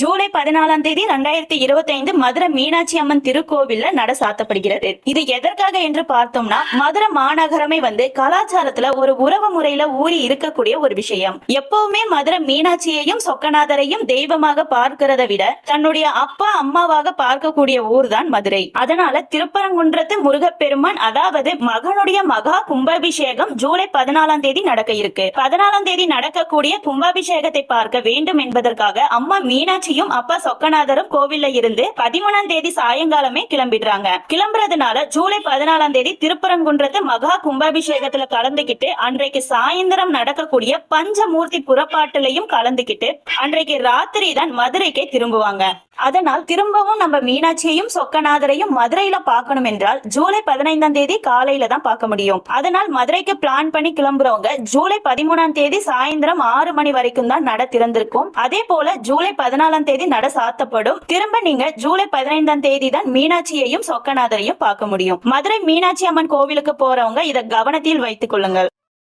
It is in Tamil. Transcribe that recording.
ஜூலை பதினாலாம் தேதி ரெண்டாயிரத்தி இருபத்தி ஐந்து மதுரை மீனாட்சி அம்மன் திருக்கோவில்ல நட சாத்தப்படுகிறது. இது எதற்காக என்று பார்த்தோம்னா மதுரை மாநகரமே வந்து கலாச்சாரத்துல ஒரு உறவு முறையில ஊறி இருக்கக்கூடிய ஒரு விஷயம். எப்பவுமே மதுரை மீனாட்சியையும் சொக்கநாதரையும் தெய்வமாக பார்க்கிறத விட தன்னுடைய அப்பா அம்மாவாக பார்க்கக்கூடிய ஊர் தான் மதுரை. அதனால திருப்பரங்குன்றத்து முருகப்பெருமான் அதாவது மகனுடைய மகா கும்பாபிஷேகம் ஜூலை பதினாலாம் தேதி நடக்க இருக்கு. பதினாலாம் தேதி நடக்கக்கூடிய கும்பாபிஷேகத்தை பார்க்க வேண்டும் என்பதற்காக அம்மா மீனாட்சியும் அப்பா சொக்கநாதரும் கோவில்ல இருந்து பதிமூணாம் தேதி சாயங்காலமே கிளம்பிடுறாங்க. கிளம்புறதுனால ஜூலை பதினாலாம் தேதி திருப்பரங்குன்றத்து மகா கும்பாபிஷேகத்துல கலந்துகிட்டு அன்றைக்கு சாயந்தரம் நடக்கக்கூடிய பஞ்சமூர்த்தி புறப்பாட்டுலையும் கலந்துகிட்டு அன்றைக்கு ராத்திரி தான் மதுரைக்கே திரும்புவாங்க. அதனால் திரும்பவும் நம்ம மீனாட்சியையும் சொக்கநாதரையும் மதுரையில பார்க்கணும் என்றால் ஜூலை பதினைந்தாம் தேதி காலையில தான் பார்க்க முடியும். அதனால் மதுரைக்கு பிளான் பண்ணி கிளம்புறவங்க ஜூலை பதிமூணாம் தேதி சாயந்தரம் ஆறு மணி வரைக்கும் தான் நட திறந்திருக்கும். அதே போல ஜூலை பதினாலாம் தேதி நட சாத்தப்படும். திரும்ப நீங்க ஜூலை பதினைந்தாம் தேதி தான் மீனாட்சியையும் சொக்கநாதரையும் பார்க்க முடியும். மதுரை மீனாட்சி அம்மன் கோவிலுக்கு போறவங்க இதை கவனத்தில் வைத்துக் கொள்ளுங்கள்.